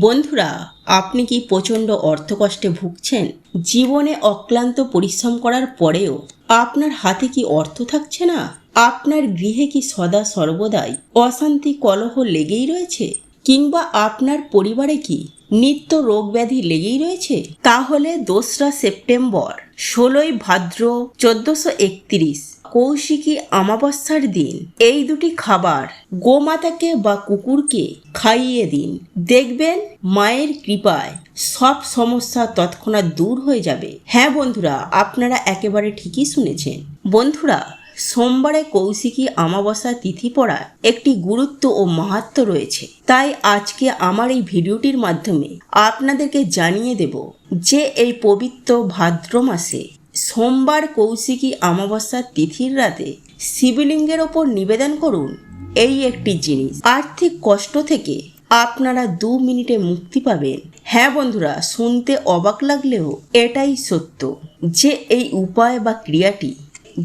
বন্ধুরা, আপনি কি প্রচণ্ড অর্থকষ্টে ভুগছেন? জীবনে অক্লান্ত পরিশ্রম করার পরেও আপনার হাতে কি অর্থ থাকছে না? আপনার গৃহে কি সদা সর্বদাই অশান্তি কলহ লেগেই রয়েছে? কিংবা আপনার পরিবারে কি নিত্য রোগ ব্যাধি লেগেই রয়েছে? তাহলে দোসরা সেপ্টেম্বর, ষোলোই ভাদ্র, চোদ্দশো একত্রিশ। কৌশিকী অমাবস্যার দিন। এই দুটি খাবার গোমাতাকে বা কুকুরকে খাইয়ে দিন। দেখবেন মায়ের কৃপায় সব সমস্যা তৎক্ষণাৎ দূর হয়ে যাবে। হ্যাঁ বন্ধুরা, আপনারা একেবারে ঠিকই শুনেছেন। বন্ধুরা, সোমবারে কৌশিকী অমাবস্যা তিথি পড়ার একটি গুরুত্ব ও মাহাত্ম রয়েছে। তাই আজকে আমার এই ভিডিওটির মাধ্যমে আপনাদেরকে জানিয়ে দেব যে এই পবিত্র ভাদ্র মাসে সোমবার কৌশিকী অমাবস্যার তিথির রাতে শিবলিঙ্গের ওপর নিবেদন করুন এই একটি জিনিস। আর্থিক কষ্ট থেকে আপনারা দু মিনিটে মুক্তি পাবেন। হ্যাঁ বন্ধুরা, শুনতে অবাক লাগলেও এটাই সত্য যে এই উপায় বা ক্রিয়াটি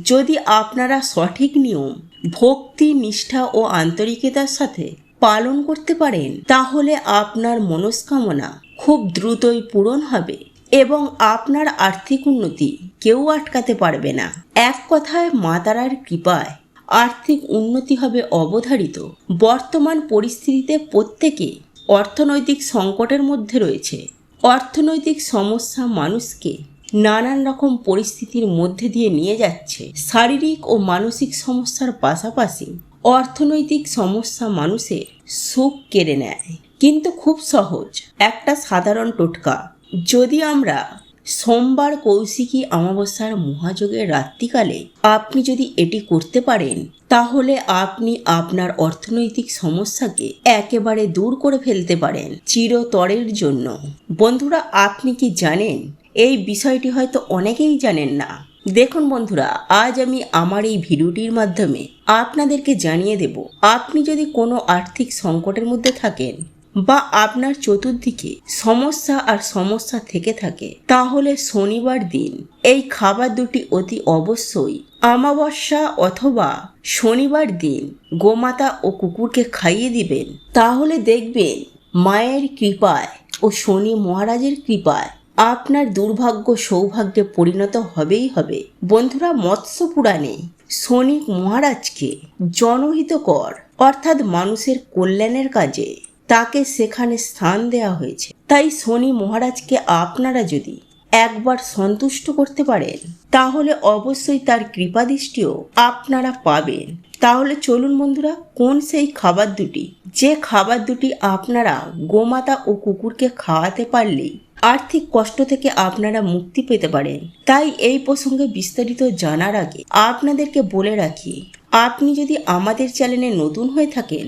যদি আপনারা সঠিক নিয়ম, ভক্তি, নিষ্ঠা ও আন্তরিকতার সাথে পালন করতে পারেন, তাহলে আপনার মনস্কামনা খুব দ্রুতই পূরণ হবে এবং আপনার আর্থিক উন্নতি কেউ আটকাতে পারবে না। এক কথায় মা তারার কৃপায় আর্থিক উন্নতি হবে অবধারিত। বর্তমান পরিস্থিতিতে প্রত্যেকে অর্থনৈতিক সংকটের মধ্যে রয়েছে। অর্থনৈতিক সমস্যা মানুষকে নানান রকম পরিস্থিতির মধ্যে দিয়ে নিয়ে যাচ্ছে। শারীরিক ও মানসিক সমস্যার পাশাপাশি অর্থনৈতিক সমস্যা মানুষের সুখ কেড়ে নেয়। কিন্তু খুব সহজ, একটা সাধারণ টোটকা। যদি আমরা সোমবার কৌশিকী অমাবস্যার মহাযোগের রাত্রিকালে আপনি যদি এটি করতে পারেন, তাহলে আপনি আপনার অর্থনৈতিক সমস্যাকে একেবারে দূর করে ফেলতে পারেন চিরতরের জন্য। বন্ধুরা, আপনি কি জানেন? এই বিষয়টি হয়তো অনেকেই জানেন না। দেখুন বন্ধুরা, আজ আমি আমার এই ভিডিওটির মাধ্যমে আপনাদেরকে জানিয়ে দেব, আপনি যদি কোনো আর্থিক সংকটের মধ্যে থাকেন বা আপনার চতুর্দিকে সমস্যা আর সমস্যা থেকে থাকে, তাহলে শনিবার দিন এই খাবার দুটি অতি অবশ্যই অমাবস্যা অথবা শনিবার দিন গোমাতা ও কুকুরকে খাইয়ে দিবেন। তাহলে দেখবেন মায়ের কৃপায় ও শনি মহারাজের কৃপায় আপনার দুর্ভাগ্য সৌভাগ্যে পরিণত হবেই হবে। বন্ধুরা, মৎস্য পুরাণে শনি মহারাজকে জনহিতকর অর্থাৎ মানুষের কল্যাণের কাজে তাকে সেখানে স্থান দেওয়া হয়েছে। তাই শনি মহারাজকে আপনারা যদি একবার সন্তুষ্ট করতে পারেন, তাহলে অবশ্যই তার কৃপাদৃষ্টিও আপনারা পাবেন। তাহলে চলুন বন্ধুরা, কোন সেই খাবার দুটি? যে খাবার দুটি আপনারা গোমাতা ও কুকুরকে খাওয়াতে পারলেই আর্থিক কষ্ট থেকে আপনারা মুক্তি পেতে পারেন। তাই এই প্রসঙ্গে বিস্তারিত জানার আগে আপনাদেরকে বলে রাখি, আপনি যদি আমাদের চ্যানেলে নতুন হয়ে থাকেন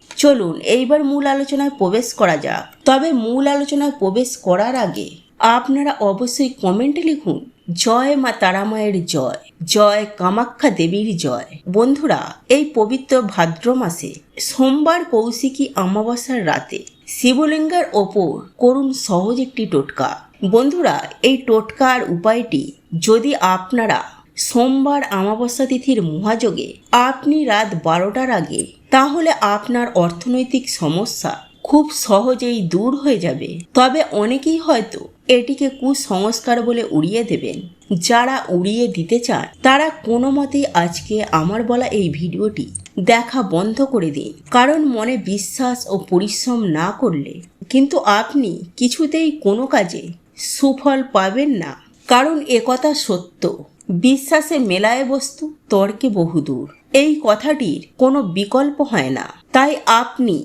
চলুন, এইবার মূল আলোচনায় প্রবেশ করা যাক। তবে মূল আলোচনায় প্রবেশ করার আগে আপনারা অবশ্যই কমেন্টে লিখুন, জয় মা তারামায়ের জয় জয় কামাখ্যা দেবীর জয়। বন্ধুরা, এই পবিত্র ভাদ্র মাসে সোমবার কৌশিকী অমাবস্যার রাতে শিবলিঙ্গের ওপর করুন সহজ একটি টোটকা। বন্ধুরা, এই টোটকার উপায়টি যদি আপনারা সোমবার অমাবস্যা তিথির মহাযোগে আপনি রাত বারোটার আগে তাহলে আপনার অর্থনৈতিক সমস্যা খুব সহজেই দূর হয়ে যাবে। তবে অনেকেই হয়তো এটিকে কুসংস্কার বলে উড়িয়ে দেবেন। যারা উড়িয়ে দিতে চান তারা কোনো মতেই আজকে আমার বলা এই ভিডিওটি দেখা বন্ধ করে দিন। কারণ মনে বিশ্বাস ও পরিশ্রম না করলে কিন্তু আপনি কিছুতেই কোনো কাজে সুফল পাবেন না। কারণ একথা সত্য, বিশ্বাসে মেলায় বস্তু তর্কে বহুদূর। এই কথাটির কোনো বিকল্প হয় না। তাই আপনি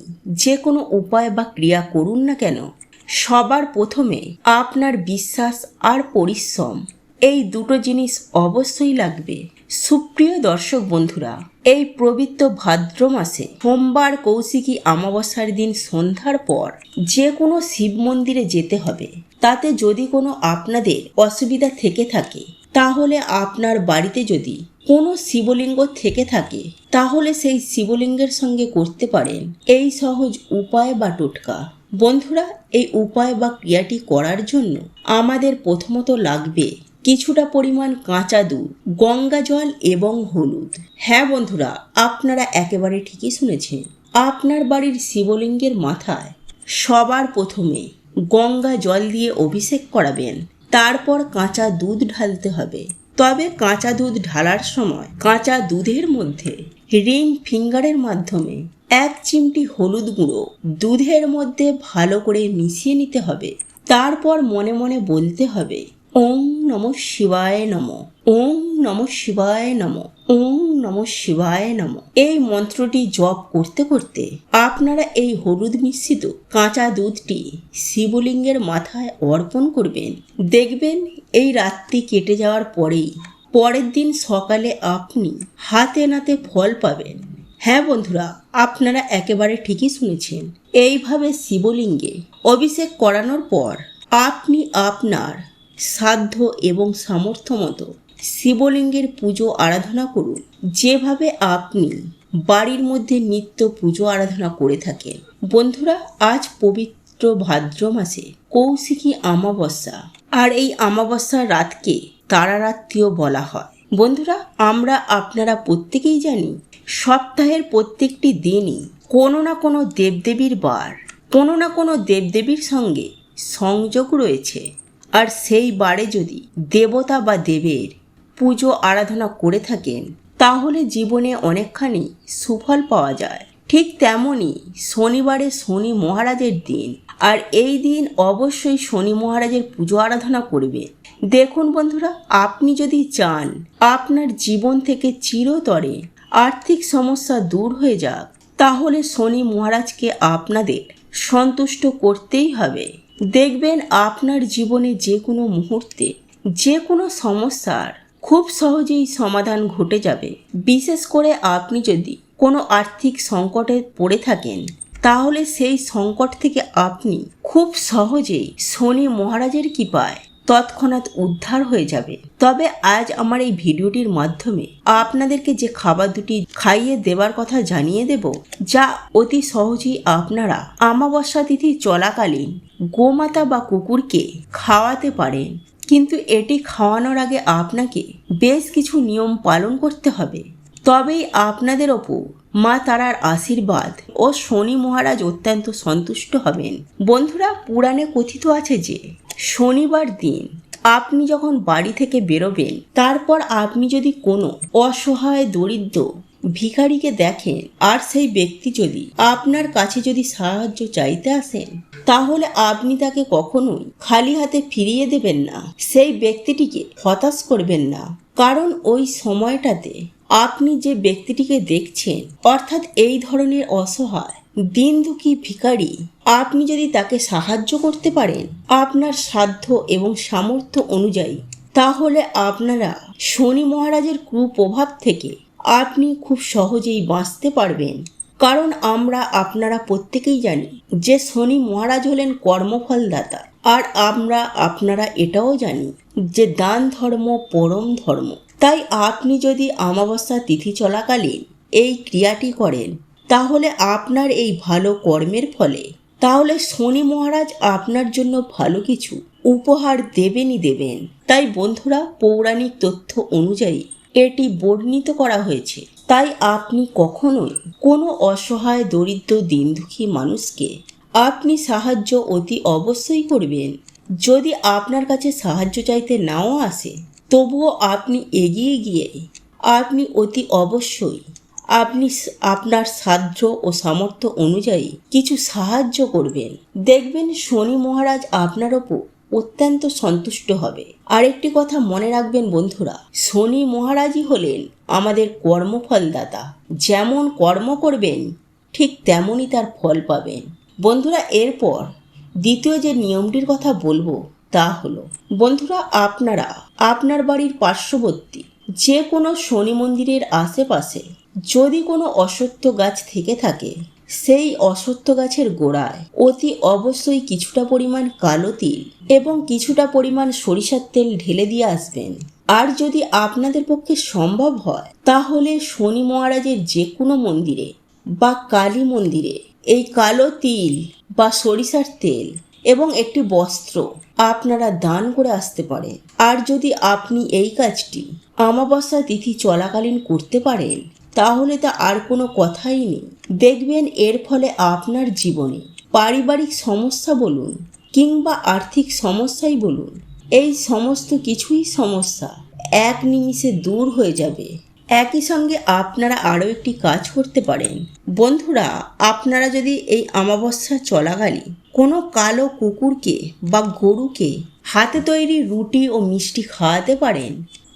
যে কোনো উপায় বা ক্রিয়া করুন না কেন, সবার প্রথমে আপনার বিশ্বাস আর পরিশ্রম, এই দুটো জিনিস অবশ্যই লাগবে। সুপ্রিয় দর্শক বন্ধুরা, এই পবিত্র ভাদ্র মাসে সোমবার কৌশিকী অমাবস্যার দিন সন্ধ্যার পর যে কোনো শিব মন্দিরে যেতে হবে। তাতে যদি কোনো আপনাদের অসুবিধা থেকে থাকে, তাহলে আপনার বাড়িতে যদি কোনো শিবলিঙ্গ থেকে থাকে, তাহলে সেই শিবলিঙ্গের সঙ্গে করতে পারেন। এই সহজ উপায় বা টোটকা। বন্ধুরা, এই উপায় বা ক্রিয়াটি করার জন্য আমাদের প্রথমত লাগবে কিছুটা পরিমাণ কাঁচা দুধ, গঙ্গা জল এবং হলুদ। হ্যাঁ বন্ধুরা, আপনারা একেবারে ঠিকই শুনেছেন। আপনার বাড়ির শিবলিঙ্গের মাথায় সবার প্রথমে গঙ্গা জল দিয়ে অভিষেক করাবেন, তারপর কাঁচা দুধ ঢালতে হবে। তবে কাঁচা দুধ ঢালার সময় কাঁচা দুধের মধ্যে রিং ফিঙ্গারের মাধ্যমে এক চিমটি হলুদ গুঁড়ো দুধের মধ্যে ভালো করে মিশিয়ে নিতে হবে। তারপর মনে মনে বলতে হবে ওং নম শিবায় নম ওং নম শিবায় নম ওং নম শিবায় নম। এই মন্ত্রটি জপ করতে করতে আপনারা এই হলুদ মিশ্রিত কাঁচা দুধটি শিবলিঙ্গের মাথায় অর্পণ করবেন। দেখবেন এই রাত্রি কেটে যাওয়ার পরেই পরের দিন সকালে আপনি হাতে নাতে ফল পাবেন। হ্যাঁ বন্ধুরা, আপনারা একেবারে ঠিকই শুনেছেন। এইভাবে শিবলিঙ্গে অভিষেক করানোর পর আপনি আপনার সাধ্য এবং সামর্থ্য মতো শিবলিঙ্গের পুজো আরাধনা করুন। যেভাবে আপনি বাড়ির মধ্যে নিত্য পুজো আরাধনা করে থাকেন। বন্ধুরা, আজ পবিত্র ভাদ্র মাসে কৌশিকী অমাবস্যা। আর এই অমাবস্যার রাতকে তারারাত্রিও বলা হয়। বন্ধুরা, আমরা আপনারা প্রত্যেকেই জানি, সপ্তাহের প্রত্যেকটি দিনই কোনো না কোনো দেবদেবীর বার, কোনো না কোনো দেবদেবীর সঙ্গে সংযোগ রয়েছে। আর সেই বারে যদি দেবতা বা দেবের পুজো আরাধনা করে থাকেন, তাহলে জীবনে অনেকখানি সুফল পাওয়া যায়। ঠিক তেমনই শনিবারে শনি মহারাজের দিন, আর এই দিন অবশ্যই শনি মহারাজের পুজো আরাধনা করবে। দেখুন বন্ধুরা, আপনি যদি চান আপনার জীবন থেকে চিরতরে আর্থিক সমস্যা দূর হয়ে যাক, তাহলে শনি মহারাজকে আপনাদের সন্তুষ্ট করতেই হবে। দেখবেন আপনার জীবনে যে কোনো মুহূর্তে যে কোনো সমস্যার খুব সহজেই সমাধান ঘটে যাবে। বিশেষ করে আপনি যদি কোনো আর্থিক সংকটে পড়ে থাকেন, তাহলে সেই সংকট থেকে আপনি খুব সহজেই শনি মহারাজের কৃপায় তৎক্ষণাৎ উদ্ধার হয়ে যাবে। তবে আজ আমার এই ভিডিওটির মাধ্যমে আপনাদেরকে যে খাবার দুটি খাইয়ে দেবার কথা জানিয়ে দেব, যা অতি সহজেই আপনারা আমাবস্যা তিথি চলাকালীন গোমাতা বা কুকুরকে খাওয়াতে পারেন। কিন্তু এটি খাওয়ানোর আগে আপনাকে বেশ কিছু নিয়ম পালন করতে হবে। তবেই আপনাদের ওপর মা তারার আশীর্বাদ ও শনি মহারাজ অত্যন্ত সন্তুষ্ট হবেন। বন্ধুরা, পুরাণে কথিত আছে যে, শনিবার দিন আপনি যখন বাড়ি থেকে বেরোবেন, তারপর আপনি যদি কোনো অসহায়, দরিদ্র ভিখারিকে দেখেন আর সেই ব্যক্তি যদি আপনার কাছে যদি সাহায্য চাইতে আসেন, তাহলে আপনি তাকে কখনোই খালি হাতে ফিরিয়ে দেবেন না। সেই ব্যক্তিটিকে হতাশ করবেন না। কারণ ওই সময়টাতে আপনি যে ব্যক্তিটিকে দেখছেন, অর্থাৎ এই ধরনের অসহায় দিন দুঃখী ভিখারি, আপনি যদি তাকে সাহায্য করতে পারেন আপনার সাধ্য এবং সামর্থ্য অনুযায়ী, তাহলে আপনারা শনি মহারাজের কুপ্রভাব থেকে আপনি খুব সহজেই বাঁচতে পারবেন। কারণ আমরা আপনারা প্রত্যেকেই জানি যে শনি মহারাজ হলেন কর্মফলদাতা। আর আমরা আপনারা এটাও জানি যে দান ধর্ম পরম ধর্ম। তাই আপনি যদি অমাবস্যা তিথি চলাকালীন এই ক্রিয়াটি করেন, তাহলে আপনার এই ভালো কর্মের ফলে তাহলে শনি মহারাজ আপনার জন্য ভালো কিছু উপহার দেবেনই দেবেন। তাই বন্ধুরা, পৌরাণিক তথ্য অনুযায়ী এটি বর্ণিত করা হয়েছে। তাই আপনি কখনোই কোনো অসহায়, দরিদ্র, দিনদুখী মানুষকে আপনি সাহায্য অতি অবশ্যই করবেন। যদি আপনার কাছে সাহায্য চাইতে নাও আসে, তবুও আপনি এগিয়ে গিয়ে আপনি অতি অবশ্যই আপনি আপনার সাধ্য ও সামর্থ্য অনুযায়ী কিছু সাহায্য করবেন। দেখবেন শনি মহারাজ আপনার ওপর অত্যন্ত সন্তুষ্ট হবে। আরেকটি কথা মনে রাখবেন বন্ধুরা, শনি মহারাজই হলেন আমাদের কর্মফলদাতা। যেমন কর্ম করবেন, ঠিক তেমনই তার ফল পাবেন। বন্ধুরা, এরপর দ্বিতীয় যে নিয়মটির কথা বলব তা হলো, বন্ধুরা, আপনারা আপনার বাড়ির পার্শ্ববর্তী যে কোনো শনি মন্দিরের আশেপাশে যদি কোনো অসত্য গাছ থেকে থাকে সেই অসত্য গাছের গোড়ায়। অতি অবশ্যই কিছুটা পরিমাণ কালো তিল এবং কিছুটা পরিমাণ সরিষার তেল ঢেলে দিয়ে আসবেন। আর যদি আপনাদের পক্ষে সম্ভব হয়, তাহলে শনি মহারাজের যে কোনো মন্দিরে বা কালী মন্দিরে এই কালো তিল বা সরিষার তেল এবং একটি বস্ত্র আপনারা দান করে আসতে পারেন। আর যদি আপনি এই কাজটি অমাবস্যা তিথি চলাকালীন করতে পারেন তাহলে তা আর কোনো কথাই নেই। দেখবেন এর ফলে আপনার জীবনে পারিবারিক সমস্যা বলুন কিংবা আর্থিক সমস্যাই বলুন, এই সমস্ত কিছুই সমস্যা এক নিমিষে দূর হয়ে যাবে। একই সঙ্গে আপনারা আরও একটি কাজ করতে পারেন। বন্ধুরা, আপনারা যদি এই অমাবস্যা চলাকালীন কোনো কালো কুকুরকে বা গরুকে হাতে তৈরি রুটি ও মিষ্টি খাওয়াতে পারেন,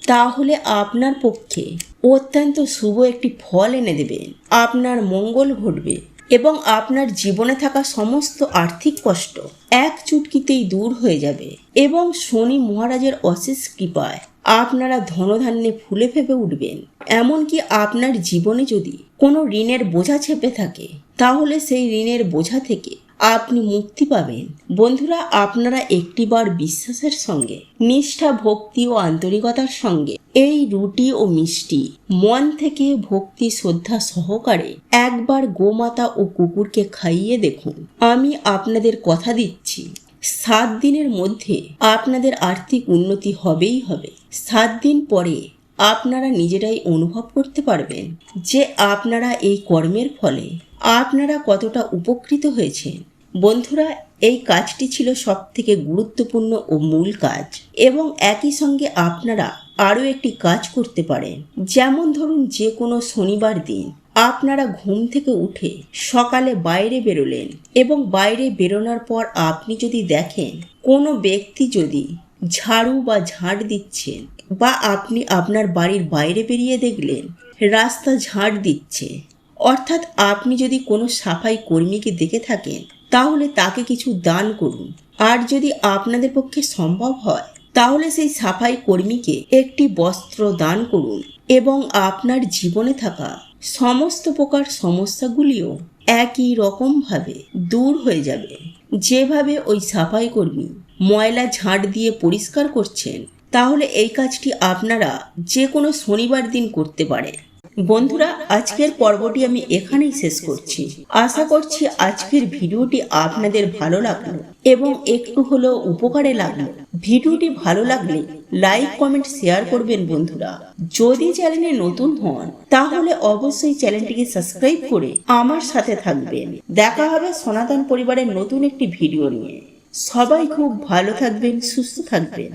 তাহলে আপনার পক্ষে অত্যন্ত শুভ একটি ফল এনে দেবেন আপনার মঙ্গল ঘটবে এবং আপনার জীবনে থাকা সমস্ত আর্থিক কষ্ট এক চুটকিতেই দূর হয়ে যাবে এবং শনি মহারাজের অশেষ কৃপায় আপনারা ধনধান্যে ফুলে ফেপে উঠবেন। এমনকি আপনার জীবনে যদি কোনো ঋণের বোঝা চেপে থাকে, তাহলে সেই ঋণের বোঝা থেকে আপনি মুক্তি পাবেন। বন্ধুরা, আপনারা একটিবার বিশ্বাসের সঙ্গে, নিষ্ঠা, ভক্তি ও আন্তরিকতার সঙ্গে এই রুটি ও মিষ্টি মন থেকে ভক্তি, শ্রদ্ধা সহকারে একবার গোমাতা ও কুকুরকে খাইয়ে দেখুন। আমি আপনাদের কথা দিচ্ছি, সাত দিনের মধ্যে আপনাদের আর্থিক উন্নতি হবেই হবে। সাত দিন পরে আপনারা নিজেরাই অনুভব করতে পারবেন যে আপনারা এই কর্মের ফলে আপনারা কতটা উপকৃত হয়েছেন বন্ধুরা, এই কাজটি ছিল সব থেকে গুরুত্বপূর্ণ ও মূল কাজ এবং একই সঙ্গে আপনারা আরও একটি কাজ করতে পারেন। যেমন ধরুন, যে কোনো শনিবার দিন আপনারা ঘুম থেকে উঠে সকালে বাইরে বেরোলেন এবং বাইরে বেরোনোর পর আপনি যদি দেখেন কোনো ব্যক্তি যদি ঝাড়ু বা ঝাড় দিচ্ছেন বা আপনি আপনার বাড়ির বাইরে বেরিয়ে দেখলেন, রাস্তা ঝাড় দিচ্ছে অর্থাৎ আপনি যদি কোনো সাফাই কর্মীকে দেখে থাকেন, তাহলে তাকে কিছু দান করুন। আর যদি আপনাদের পক্ষে সম্ভব হয়, তাহলে সেই সাফাই কর্মীকে একটি বস্ত্র দান করুন এবং আপনার জীবনে থাকা সমস্ত প্রকার সমস্যাগুলিও একই রকমভাবে দূর হয়ে যাবে। যেভাবে ওই সাফাই কর্মী ময়লা ঝাঁট দিয়ে পরিষ্কার করছেন, তাহলে এই কাজটি আপনারা যে কোনো শনিবার দিন করতে পারেন। বন্ধুরা, আজকের পর্বটি আমি এখানেই শেষ করছি। আশা করছি আজকের ভিডিওটি আপনাদের ভালো লাগল এবং একটু হলেও উপকারে লাগল। ভিডিওটি ভালো লাগলে লাইক, কমেন্ট, শেয়ার করবেন বন্ধুরা। যদি চ্যানেলে নতুন হন, তাহলে অবশ্যই চ্যানেলটিকে সাবস্ক্রাইব করে আমার সাথে থাকবেন। দেখা হবে সনাতন পরিবারের নতুন একটি ভিডিও নিয়ে। সবাই খুব ভালো থাকবেন, সুস্থ থাকবেন।